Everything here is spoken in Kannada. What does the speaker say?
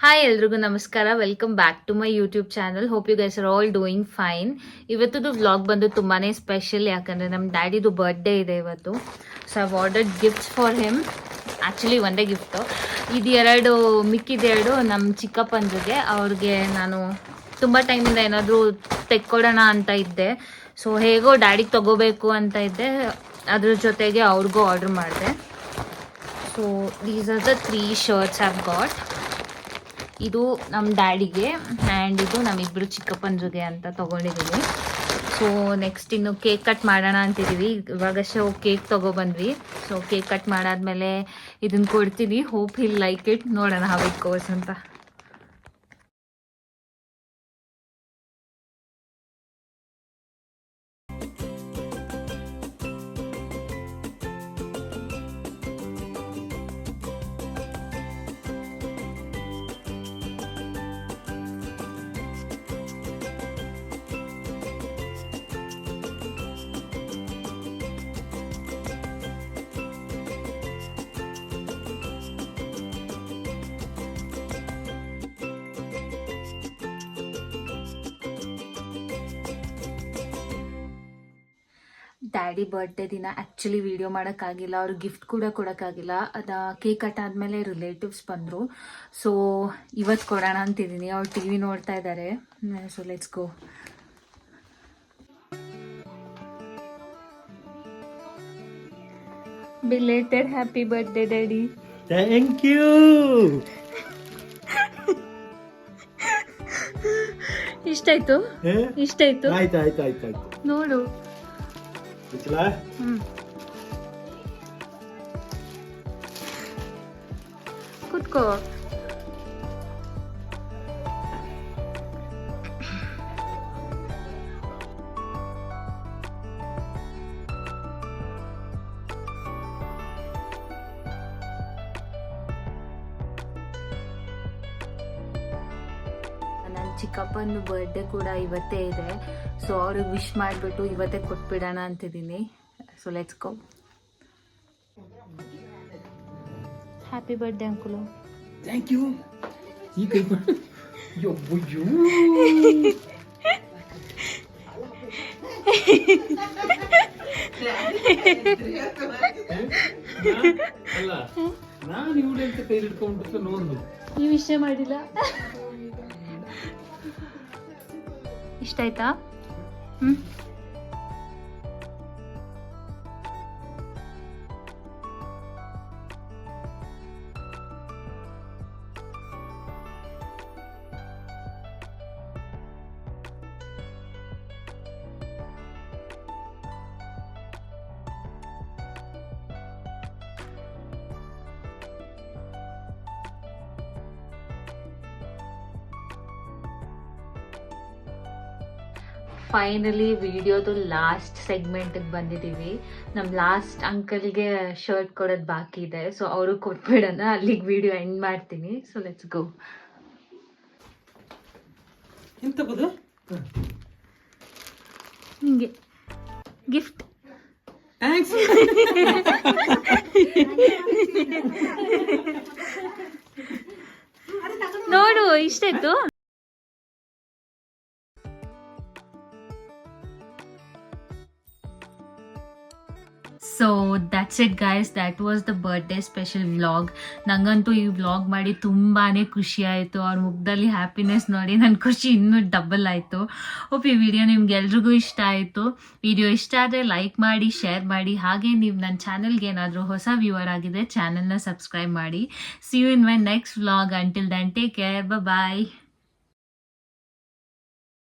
ಹಾಯ್ ಎಲ್ರಿಗೂ ನಮಸ್ಕಾರ. Welcome back to my YouTube channel hope you guys are all doing fine ಇವತ್ತದು vlog ಬಂದು ತುಂಬಾ ಸ್ಪೆಷಲ್ ಯಾಕಂದರೆ ನಮ್ಮ ಡ್ಯಾಡಿದು ಬರ್ಡೇ ಇದೆ ಇವತ್ತು. So I ordered gifts for him actually ಒಂದೇ ಗಿಫ್ಟು ಇದು ಎರಡು ಮಿಕ್ಕಿದೆರಡು ನಮ್ಮ ಚಿಕ್ಕಪ್ಪಂದ್ರಿಗೆ ಅವ್ರಿಗೆ ನಾನು ತುಂಬ ಟೈಮಿಂದ ಏನಾದರೂ ತೆಕ್ಕೊಡೋಣ ಅಂತ ಇದ್ದೆ. ಸೊ ಹೇಗೋ ಡ್ಯಾಡಿಗೆ ತಗೋಬೇಕು ಅಂತ ಇದ್ದೆ. ಅದ್ರ ಜೊತೆಗೆ ಅವ್ರಿಗೂ ಆರ್ಡ್ರ್ ಮಾಡಿದೆ. So these are the three shirts have got ಇದು ನಮ್ಮ ಡ್ಯಾಡಿಗೆ ಆ್ಯಂಡ್ ಇದು ನಮ್ಮಿಬ್ಬರು ಜೊತೆ ಅಂತ ತೊಗೊಂಡಿದ್ದೀವಿ ಸೊ ನೆಕ್ಸ್ಟ್ ಇನ್ನು ಕೇಕ್ ಕಟ್ ಮಾಡೋಣ ಅಂತಿದ್ದೀವಿ ಇವಾಗಷ್ಟೇ ಹೋಗಿ ಕೇಕ್ ತೊಗೊಬಂದ್ವಿ ಸೊ ಕೇಕ್ ಕಟ್ ಮಾಡಾದ್ಮೇಲೆ ಇದನ್ನು ಕೊಡ್ತೀವಿ. ಹೋಪ್ ಹಿಲ್ ಲೈಕ್ ಇಟ್ ನೋಡೋಣ ಹಾವ್ ಇಕ್ ಕೋರ್ಸ್ ಅಂತ. ಡ್ಯಾಡಿ ಬರ್ಡೇ ದಿನ ಆ್ಯಕ್ಚುಲಿ ವಿಡಿಯೋ ಮಾಡೋಕ್ಕಾಗಿಲ್ಲ ಅವ್ರಿಗೆ ಗಿಫ್ಟ್ ಕೂಡ ಕೊಡೋಕ್ಕಾಗಿಲ್ಲ. ಅದು ಕೇಕ್ ಕಟ್ ಆದಮೇಲೆ ರಿಲೇಟಿವ್ಸ್ ಬಂದರು. ಸೊ ಇವತ್ತು ಕೊಡೋಣ ಅಂತಿದ್ದೀನಿ ಅವ್ರು ಟಿ ವಿ ನೋಡ್ತಾ ಇದ್ದಾರೆ so let's go belated happy birthday daddy thank you ಇಷ್ಟಾಯ್ತು? ಇಷ್ಟಾಯ್ತು? ಆಯ್ತು ಆಯ್ತು ಆಯ್ತು ಆಯ್ತು. ನೋಡು. ಹ್ಮ್ ಕೂತ್ಕೋ ಚಿಕ್ಕಪ್ಪನ ಬರ್ಡೇ ಕೂಡ ಇವತ್ತೇ ಇದೆ. ಸೊ ಅವ್ರಿಗೆ ವಿಶ್ ಮಾಡಿಬಿಟ್ಟು ಇವತ್ತೇ ಕೊಟ್ಬಿಡೋಣ ಅಂತಿದ್ದೀನಿ. So let's go happy birthday ಅಂಕುಲು thank you ಈ ಕೈ ಯೊಬ್ಬಯ್ಯೋ. ಅಲ್ಲ ನಾನು ಇವಳೆ ಅಂತ ಕೈ ಹಿಡ್ಕೊಂಡ್ಬಿಟ್ಟು ನೋಡ್ದು. ಈ ವಿಷಯ ಮಾಡಿಲ್ಲ. ಇಷ್ಟ ಆಯ್ತಾ? ಹ್ಮ್? ಫೈನಲಿ ವಿಡಿಯೋದು ಲಾಸ್ಟ್ ಸೆಗ್ಮೆಂಟಿಗೆ ಬಂದಿದ್ದೀವಿ ನಮ್ಮ ಲಾಸ್ಟ್ ಅಂಕಲ್ಗೆ ಶರ್ಟ್ ಕೊಡೋದು ಬಾಕಿ ಇದೆ. ಸೊ ಅವರು ಕೊಟ್ಬಿಡೋಣ. ಅಲ್ಲಿಗೆ ವಿಡಿಯೋ ಎಂಡ್ ಮಾಡ್ತೀನಿ. ಸೊ ಲೆಟ್ಸ್ ಗೋ ಹಿಂಗೆ ಗಿಫ್ಟ್ ಥ್ಯಾಂಕ್ಸ್ ನೋಡು ಇಷ್ಟಾಯ್ತು. So that's it guys that was the birthday special vlog ನಂಗಂತೂ ಈ ವ್ಲಾಗ್ ಮಾಡಿ ತುಂಬಾ ಖುಷಿ ಆಯಿತು. ಅವ್ರ ಮುಖದಲ್ಲಿ ಹ್ಯಾಪಿನೆಸ್ ನೋಡಿ ನನ್ನ ಖುಷಿ ಇನ್ನೂ ಡಬಲ್ ಆಯಿತು. ಓಪಿ ಈ ವಿಡಿಯೋ ನಿಮ್ಗೆಲ್ರಿಗೂ ಇಷ್ಟ ಆಯಿತು. ವಿಡಿಯೋ ಇಷ್ಟ ಆದರೆ ಲೈಕ್ ಮಾಡಿ ಶೇರ್ ಮಾಡಿ. ಹಾಗೆ ನೀವು ನನ್ನ ಚಾನಲ್ಗೆ ಏನಾದರೂ ಹೊಸ ವ್ಯೂವರ್ ಆಗಿದೆ ಚಾನಲ್ನ ಸಬ್ಸ್ಕ್ರೈಬ್ ಮಾಡಿ. See you in my next vlog until then take care bye